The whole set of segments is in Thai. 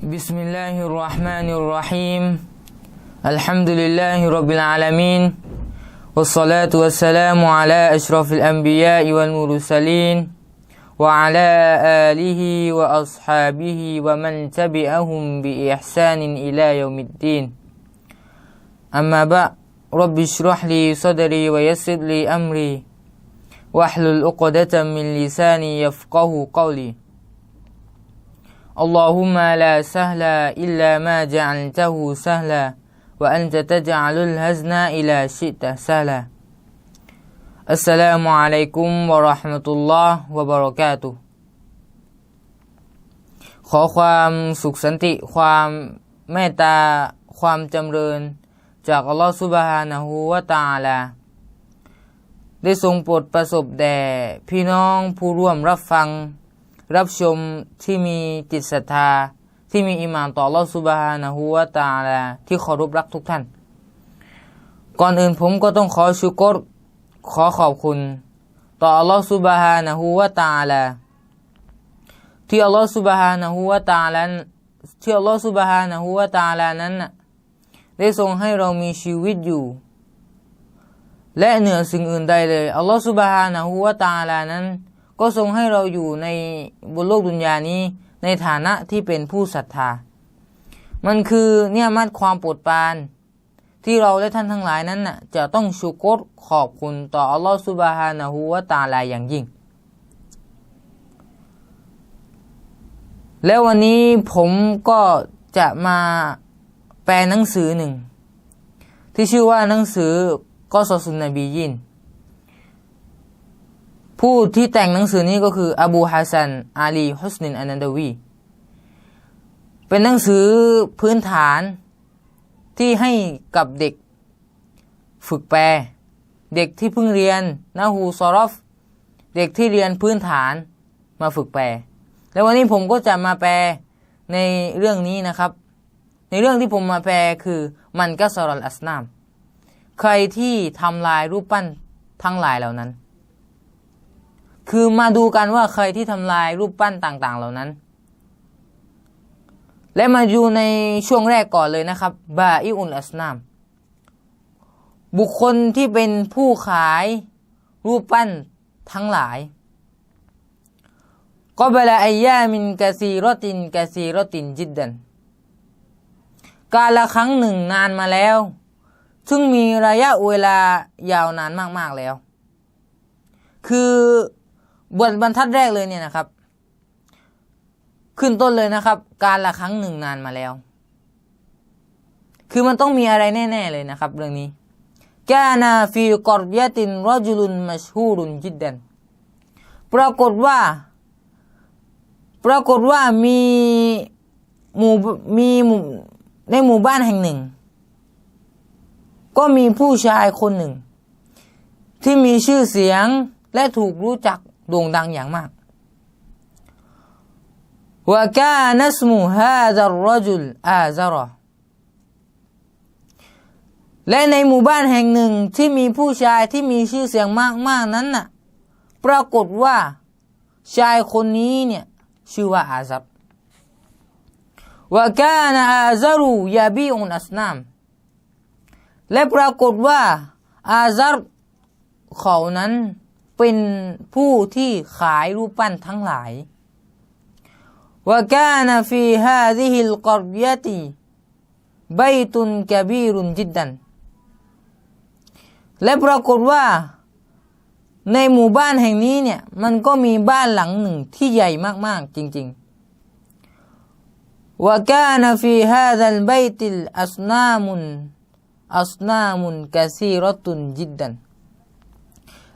بسم الله الرحمن الرحيم الحمد لله رب العالمين والصلاة والسلام على أشرف الأنبياء والمرسلين وعلى آله وأصحابه ومن تبعهم بإحسان إلى يوم الدين أما بعد رب اشرح لي صدري ويسر لي أمري واحلل عقدة من لساني يفقه قولي اللهم لا سهل إلا ما جعلته سهلا وأنت تجعل الهزن إلى شئت سهلا السلام عليكم ورحمة الله وبركاته ขอความสุขสันติ ความเมตตา ความจำเริญ จากอัลลอฮฺซุบฮานะฮูวะตะอาลา ได้ทรงโปรดประสบแด่พี่น้องผู้ร่วมรับฟัง รับชมที่มีจิตศรัทธา ที่มีอิมานต่ออัลลอฮฺซุบฮานะฮูวะตาลาที่เคารพรักทุกท่าน ก่อนอื่นผมก็ต้องขอชุกรขอขอบคุณ ต่ออัลลอฮฺซุบฮานะฮูวะตาลาที่อัลลอฮฺซุบฮานะฮูวะตาลาที่อัลลอฮฺซุบฮานะฮูวะตาลานั้นได้ทรงให้เรามีชีวิตอยู่ และเหนือสิ่งอื่นใดเลยอัลลอฮฺซุบฮานะฮูวะตาลานั้น ก็ทรงให้เราอยู่ในบนโลกดุนยานี้ ในฐานะที่เป็นผู้ศรัทธา มันคือเนี่ยมัดความโปรดปราน ที่เราและท่านทั้งหลายนั้นน่ะจะต้องชูกรขอบคุณต่ออัลลอฮฺซุบฮานะฮูวะตาลาอย่างยิ่ง แล้ววันนี้ผมก็จะมาแปลหนังสือหนึ่ง ที่ชื่อว่าหนังสือกอสสุนนบียิน ผู้ที่แต่งหนังสือนี้ก็คืออบูฮัสซันอาลีฮุสนินอานันดวี เป็นหนังสือพื้นฐานที่ให้กับเด็กฝึกแปล เด็กที่เพิ่งเรียนนะฮูซอรอฟ เด็กที่เรียนพื้นฐานมาฝึกแปล แล้ววันนี้ผมก็จะมาแปลในเรื่องนี้นะครับ ในเรื่องที่ผมมาแปลคือมันก็สรลอัสนาม ใครที่ทำลายรูปปั้นทั้งหลายเหล่านั้น คือมาดูกันว่าใครที่ทำลายรูปปั้นต่าง ๆ เหล่านั้น และมาดูในช่วงแรกก่อนเลยนะครับ บาอิอุลอัสนาม บุคคลที่เป็นผู้ขายรูปปั้นทั้งหลายก็เวลาอายามินกะซีรตินกะซีรตินจิดดัน กาละครั้งหนึ่งนานมาแล้ว ซึ่งมีระยะเวลายาวนานมาก ๆ แล้ว คือ บทบรรทัดแรกเลยเนี่ยนะครับ ขึ้นต้นเลยนะครับ การละครั้งหนึ่งนานมาแล้ว คือมันต้องมีอะไรแน่ ๆ เลยนะครับ เรื่องนี้กานาฟีกอรยตินรอจุลุนมัชฮูรุนจิดดันปรากฏว่า ปรากฏว่ามีหมู่มีหมู่ในหมู่บ้านแห่งหนึ่ง ก็มีผู้ชายคนหนึ่ง ที่มีชื่อเสียงและถูกรู้จัก โด่งดังอย่างมากว่าแกนัสมูฮาดารรจุลอาซารอและในหมู่บ้านแห่งหนึ่งที่มีผู้ชายที่มีชื่อเสียงมากๆนั้นน่ะ ปรากฏว่าชายคนนี้เนี่ย ชื่อว่าอาซับว่าแกนอาซารูยาบีอุนอัสนามและปรากฏว่าอาซารเขานั้น เป็นผู้ที่ขายรูปปั้นทั้งหลายว่า كان في هذه القرية بيت كبير جدا และปรากฏว่า ในหมู่บ้านแห่งนี้เนี่ย มันก็มีบ้านหลังหนึ่งที่ใหญ่มากๆ จริงๆว่า كان في هذا البيت الأصنام أصنام كثيرة جدا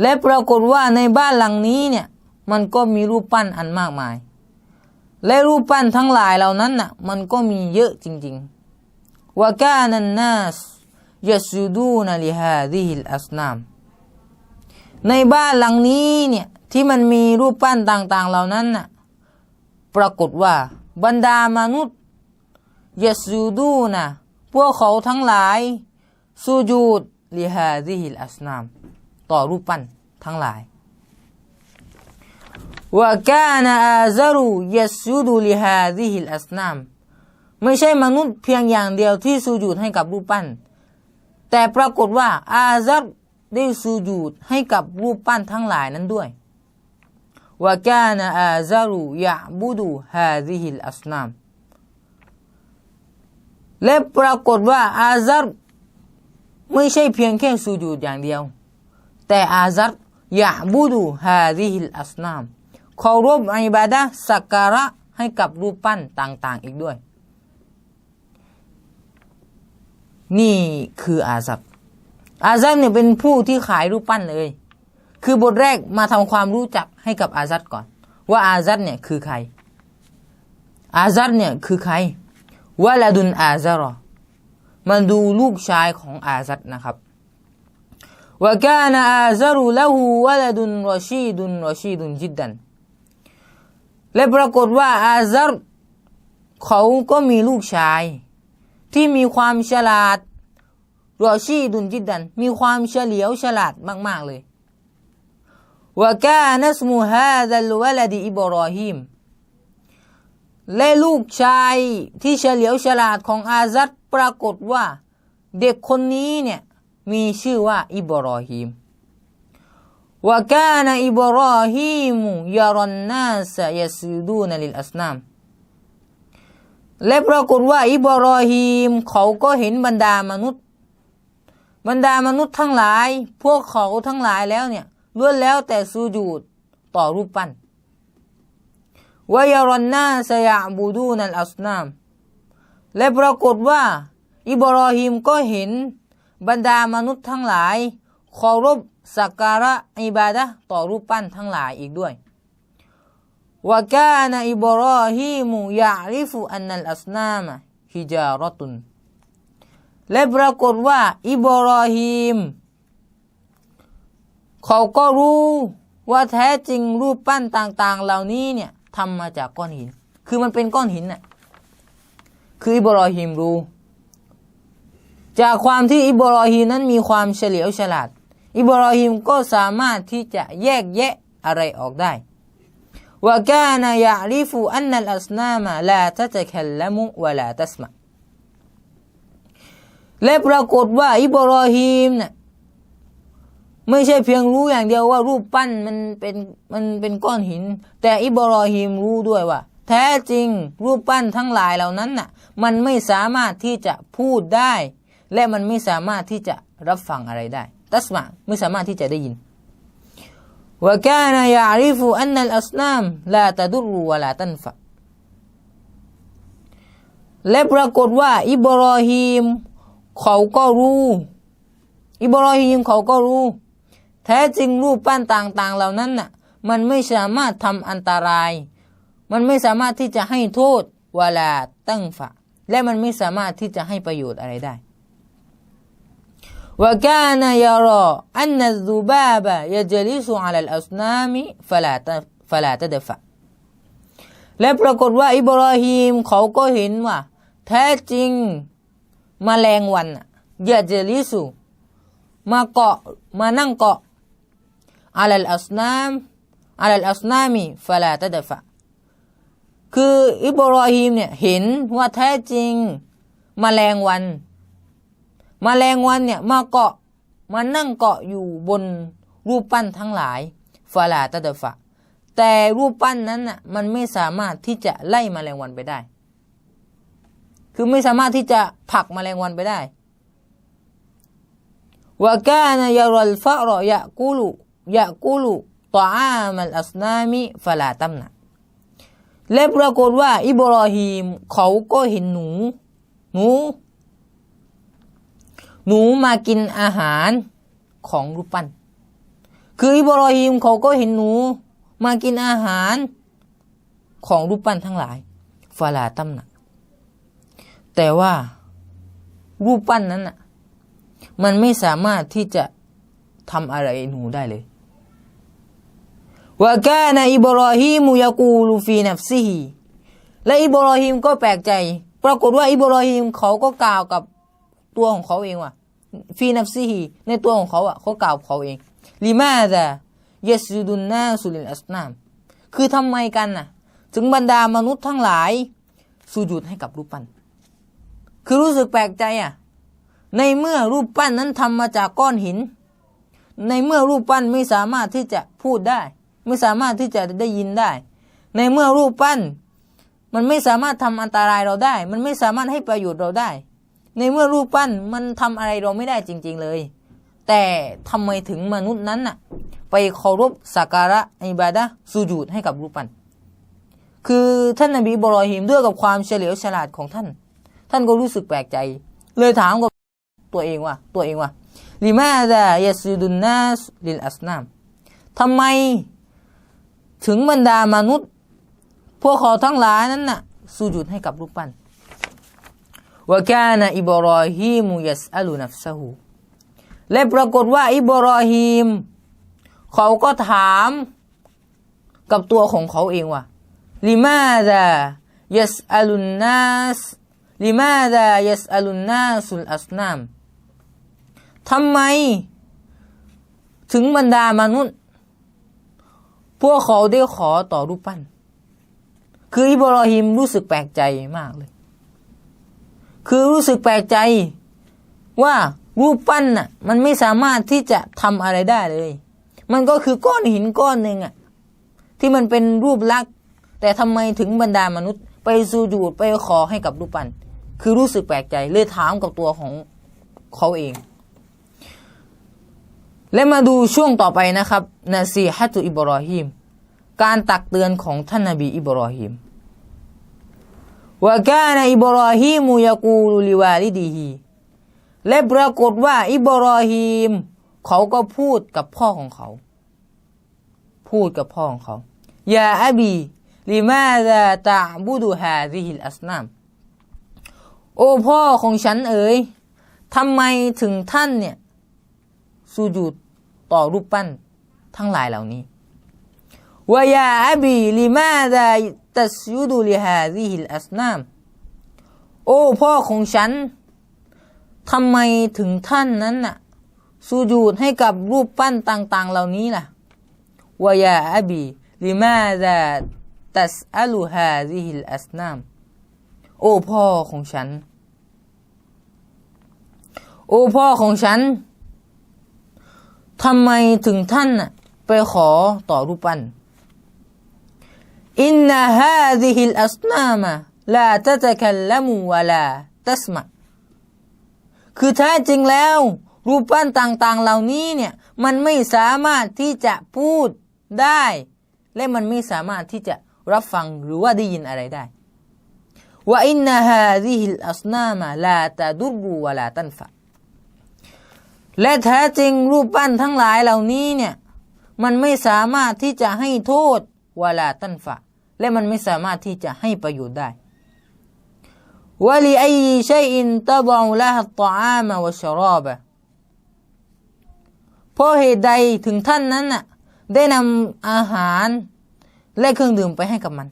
และปรากฏว่าในบ้านหลังนี้เนี่ยมันก็มีรูปปั้นอันมากมาย และรูปปั้นทั้งหลายเหล่านั้นน่ะมันก็มีเยอะจริงๆว่ากานันนาสยสุดูนลิฮาดิฮิลอัสนาม ในบ้านหลังนี้เนี่ยที่มันมีรูปปั้นต่างๆเหล่านั้นน่ะปรากฏว่าบรรดามนุษย์ยสุดูนะพวกเขาทั้งหลาย สูจูดลิฮาดิฮิลอัสนาม ต่อรูปปั้นทั้งหลายว่านาอาซารูยัสูดูลิฮาซิฮิลอัสนามไม่ใช่มนุษย์เพียงอย่างเดียวที่สูญูดให้กับรูปปั้น แต่ปรากฏว่าอาซักได้สูญูดให้กับรูปปั้นทั้งหลายนั้นด้วยว่านาอาซารูยะบูดูฮาซิฮิลอัสนามและปรากฏว่าอาซักไม่ใช่เพียงแค่สูญูดอย่างเดียว แต่อาซัดยะบูดูฮาซิฮิลอัสนามเคารพอิบาดะสักการะให้กับรูปปั้นต่าง ๆ อีกด้วย นี่คืออาซับอาซับเนี่ยเป็นผู้ที่ขายรูปปั้นเลย คือบทแรกมาทำความรู้จักให้กับอาซัดก่อน ว่าอาซัดเนี่ยคือใคร อาซัดเนี่ยคือใครวะลาดุนอาซารอมาดูลูกชายของอาซัดนะครับ วะกานะอาซารุละหูวะลาดุนรอชีดุนรอชีดุนจิดดันและปรากฏว่าอาซัรเขาก็มีลูกชาย ที่มีความฉลาดรอชีดุนจิดดัน มีความเฉลียวฉลาดมาก ๆ เลยว่านัสมูฮาดัลวะลดีอิบรอฮิมและลูกชายที่เฉลียวฉลาดของอาซัดปรากฏว่า เด็กคนนี้เนี่ย มีชื่อว่าอิบรอฮิมว่ากานอิบรอฮิมยารอนนาสยาซูดูนลิลอัสนามและปรากฏว่าอิบรอฮิมเขาก็เห็นบรรดามนุษย์ บรรดามนุษย์ทั้งหลาย พวกเขาทั้งหลายแล้วเนี่ยล้วนแล้วแต่สูญูดต่อรูปปั้นวายารอนนาสยาบูดูนัลอัสนามและปรากฏว่า อิบรอฮิมก็เห็น บรรดามนุษย์ทั้งหลายเคารพสักการะอิบาดะต่อรูปปั้นทั้งหลายอีกด้วยวกานอิบรอฮีมุยะริฟุอันนัลอัสนามะฮิจารตุน และปรากฏว่า อิบรอฮีมเขาก็รู้ว่าแท้จริงรูปปั้นต่าง ๆ เหล่านี้เนี่ยทำมาจากก้อนหิน คือมันเป็นก้อนหินน่ะ คืออิบรอฮีมรู้ จากความที่อิบรอฮีมนั้นมีความเฉลียวฉลาด อิบรอฮิมก็สามารถที่จะแยกแยะอะไรออกได้ว่ากานยะริฟูอันนัลอัสนามะลาตะตะคัลละมุวะลาตัสมะและปรากฏว่าอิบรอฮิมเนี่ยไม่ใช่เพียงรู้อย่างเดียวว่ารูปปั้นมันเป็นมันเป็นก้อนหิน แต่อิบรอฮิมรู้ด้วยว่า แท้จริงรูปปั้นทั้งหลายเหล่านั้นน่ะ มันไม่สามารถที่จะพูดได้ และมันไม่สามารถที่จะรับฟังอะไรได้ ตัสมะไม่สามารถที่จะได้ยินว่าแกนายาริฟูอันนัลอัสนามลาตาดุรูวลาตันฟะและปรากฏว่า อิบรอฮีม เขาก็รู้ อิบรอฮีมเขาก็รู้ แท้จริงรูปปั้นต่าง ๆ เหล่านั้นน่ะ มันไม่สามารถทำอันตราย มันไม่สามารถที่จะให้โทษเวลาตั้งฝะและมันไม่สามารถที่จะให้ประโยชน์อะไรได้ وكان يرى أن الذباب يجلس على الأصنام فلا فلا تدفع และปรากฏว่า อิบราฮิมเขาก็เห็นว่า แท้จริงมแมลงวันยาเจลิสุมาเกาะมานั่งเกาะอาลัลอัสนามอาลัลอัสนามีฟลาตดฟะคืออิบราฮิมเนี่ยเห็นว่าแท้จริงมแมลงวัน มแมลงวันเนี่ยมาเกาะมานั่งเกาะอยู่บนรูปปั้นทั้งหลายฟาลาตะเดฟะ แต่รูปปั้นนั้นน่ะมันไม่สามารถที่จะไล่มแมลงวันไปได้ คือไม่สามารถที่จะผลักมแมลงวันไปได้วกานยารลฟะรอยะกูลุยะกูลุตออามัลอัสนามิฟาลาตัมนะและปรากฏว่า อิบรอฮีมเขาก็เห็นหนู หนู หนูมากินอาหารของรูปปั้น คืออิบรอฮิมเขาก็เห็นหนูมากินอาหารของรูปปั้นทั้งหลายฟาลาตัมนะแต่ว่ารูปปั้นนั้นน่ะมันไม่สามารถที่จะทำอะไรหนูได้เลยว่าแกนะอิบรอฮิมุยากูลูฟีนัฟซีฮีและอิบรอฮิมก็แปลกใจ ปรากฏว่าอิบรอฮิมเขาก็กล่าวกับตัวของเขาเองว่า ฟีนัฟซีฮีในตัวของเขาอะเขากล่าวเขาเองลิมาดะยสดุนนาสุลินอัสนาม คือทำไมกันน่ะ ถึงบรรดามนุษย์ทั้งหลายสูญุดให้กับรูปปั้น คือรู้สึกแปลกใจอะ ในเมื่อรูปปั้นนั้นทำมาจากก้อนหิน ในเมื่อรูปปั้นไม่สามารถที่จะพูดได้ ไม่สามารถที่จะได้ยินได้ ในเมื่อรูปปั้น มันไม่สามารถทำอันตรายเราได้ มันไม่สามารถให้ประโยชน์เราได้ ในเมื่อรูปปั้นมันทำอะไรเราไม่ได้จริง ๆเลย แต่ทำไมถึงมนุษย์นั้นน่ะ ไปเคารพสักการะอิบาดะสุญูดให้กับรูปปั้น คือท่านนบีบรอฮิมด้วยกับความเฉลียวฉลาดของท่าน ท่านก็รู้สึกแปลกใจ เลยถามกับตัวเองว่า ตัวเองว่าลิมาดายสดุนนาสลิลอัสนามทำไมถึงบรรดามนุษย์ พวกเขาทั้งหลายนั้นน่ะสุญูดให้กับรูปปั้น วกานะอิบรอฮิมุยัสอัลุนัฟซะฮูและปรากฏว่าอิบรอฮิมเขาก็ถามกับตัวของเขาเองว่าลิมาดายัสอัลุนนัสลิมาดายัสอัลุนนัสุลอัสนามทำไม ถึงบรรดามนุษย์ พวกเขาได้ขอต่อรูปปั้น คืออิบรอฮิมรู้สึกแปลกใจมากเลย คือรู้สึกแปลกใจว่ารูปปั้นน่ะมันไม่สามารถที่จะทำอะไรได้เลย มันก็คือก้อนหินก้อนหนึ่งอะที่มันเป็นรูปลักษณ์ แต่ทำไมถึงบรรดามนุษย์ ไปสูญูดไปขอให้กับรูปปั้น คือรู้สึกแปลกใจเลยถามกับตัวของเขาเอง และมาดูช่วงต่อไปนะครับนาซีฮัตุอิบรอฮิมการตักเตือนของท่านนบีอิบรอฮิม วะกานะอิบรอฮิมุยะกูลุลิวาลิดีฮีและปรากฏว่า อิบรอฮิมเขาก็พูดกับพ่อของเขา พูดกับพ่อของเขายาอบีลิมาซาตะบุดุฮาซิฮิลอัสนามโอ้พ่อของฉันเอ๋ยทำไมถึงท่านเนี่ย สูญูดต่อรูปปั้นทั้งหลายเหล่านี้ วายาอบีลิมาดาตัสยุดูลิฮาซิฮิลอัสนาม โอ้พ่อของฉันทำไมถึงท่านนั้นน่ะสูญูดให้กับรูปปั้นต่าง ๆ เหล่านี้ล่ะวายาอบีลิมาดาตัสอัลูฮาซิฮิลอัสนาม โอ้พ่อของฉัน โอ้พ่อของฉันทำไมถึงท่านน่ะไปขอต่อรูปปั้น อินนาฮาซิฮิลอัสนามะลาตะตะคัลลัมูวะลาตัสมะคือแท้จริงแล้ว รูปปั้นต่างๆ เหล่านี้เนี่ย มันไม่สามารถที่จะพูดได้ และมันไม่สามารถที่จะรับฟังหรือว่าได้ยินอะไรได้ว่าอินนาฮาซิฮิลอัสนามะลาตะดุรูวะลาตันฟะและแท้จริงรูปปั้นทั้งหลายเหล่านี้เนี่ย มันไม่สามารถที่จะให้โทษวลาตันฟะ และมันไม่สามารถที่จะให้ประโยชน์ได้วะลีไอชัยอินตะบอละฮัตตอามะวชรอบะเพราะเหตุใดถึงท่านนั้นน่ะได้นำอาหารและเครื่องดื่มไปให้กับมัน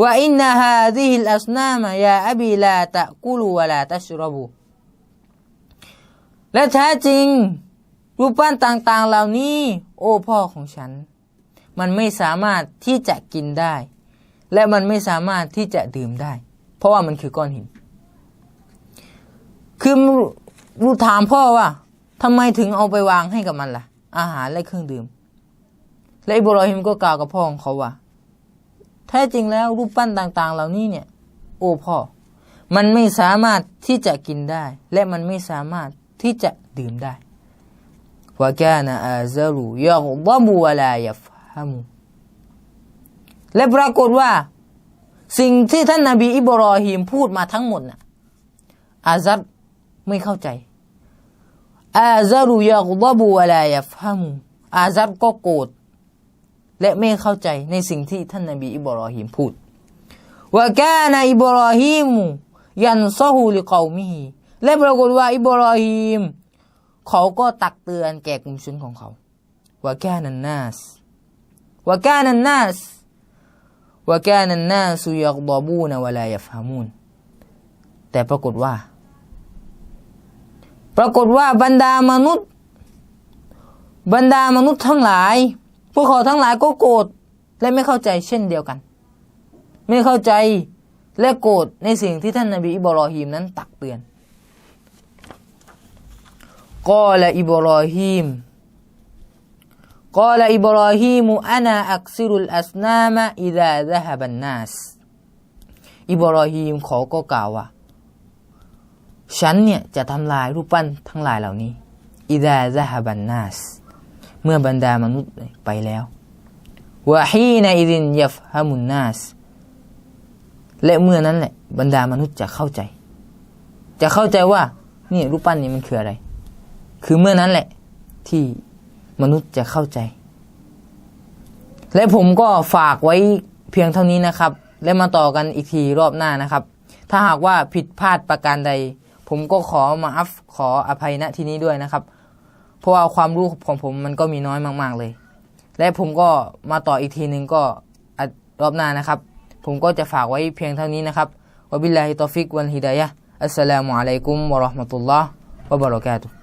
ว่าอินนาฮาซิฮิลอัสนามะยาอบีลาตะกุลูวลาตัชรบูและแท้จริงรูปปั้นต่างๆเหล่านี้ โอ้พ่อของฉัน มันไม่สามารถที่จะกินได้ และมันไม่สามารถที่จะดื่มได้ เพราะว่ามันคือก้อนหิน คือรูถามพ่อว่าทำไมถึงเอาไปวางให้กับมันล่ะ อาหารและเครื่องดื่ม และอิบรอฮิมก็กล่าวกับพ่อของเขาว่า แท้จริงแล้วรูปปั้นต่าง ๆ เหล่านี้เนี่ย โอ้พ่อ มันไม่สามารถที่จะกินได้ และมันไม่สามารถที่จะดื่มได้วะกานะอาซารูยะกดบูวะลายฟ ฮามูและปรากฏว่า สิ่งที่ท่านนาบีอิบรอฮิมพูดมาทั้งหมดน่ะอาซัดไม่เข้าใจ อาซารูยะกดบูวะลายัฟฮามูอาซัดก็โกรธและไม่เข้าใจในสิ่งที่ท่านนาบีอิบรอฮิมพูดวะกนอิบรอฮิมยันซอฮูลิกอมิฮีและปรากฏว่าอิบรอฮิมเขาก็ตักเตือนแก่กลุ่มชนของเขาว่าแกนันนาส ว่าแกนันนาสว่าแกนันนาสุยักบอบูนวะลายฟฮามูนแต่ปรากฏว่า ปรากฏว่าบรรดามนุษย์ บรรดามนุษย์ทั้งหลาย พวกเขาทั้งหลายก็โกรธและไม่เข้าใจเช่นเดียวกัน ไม่เข้าใจและโกรธในสิ่งที่ท่านนบีอิบรอฮีมนั้นตักเตือนกอละอิบรอฮีม กอลอิบรอฮีมอานาอักซิรุลอัสนามะอิดะดะฮบันนัสอิบรอฮีมขอก็กล่าวว่า ฉันเนี่ยจะทำลายรูปปั้นทั้งหลายเหล่านี้อิดะดะฮบันนัสเมื่อบรรดามนุษย์ไปแล้ววะฮีนอิดินยัฟฮามุนนัสและเมื่อนั้นแหละบรรดามนุษย์จะเข้าใจ จะเข้าใจว่านี่รูปปั้นนี้มันคืออะไร คือเมื่อนั้นแหละที่ มนุษย์จะเข้าใจ และผมก็ฝากไว้เพียงเท่านี้นะครับ และมาต่อกันอีกทีรอบหน้านะครับ ถ้าหากว่าผิดพลาดประการใด ผมก็ขอมาอัฟขออภัยณที่นี้ด้วยนะครับ เพราะว่าความรู้ของผมมันก็มีน้อยมาก ๆเลย และผมก็มาต่ออีกทีหนึ่งก็รอบหน้านะครับ ผมก็จะฝากไว้เพียงเท่านี้นะครับวบิลลาฮิตอฟิกวันฮิดายะอัสสลามุอะลัยกุมวะราะห์มะตุลลอฮ์วะบะเราะกาตุฮ์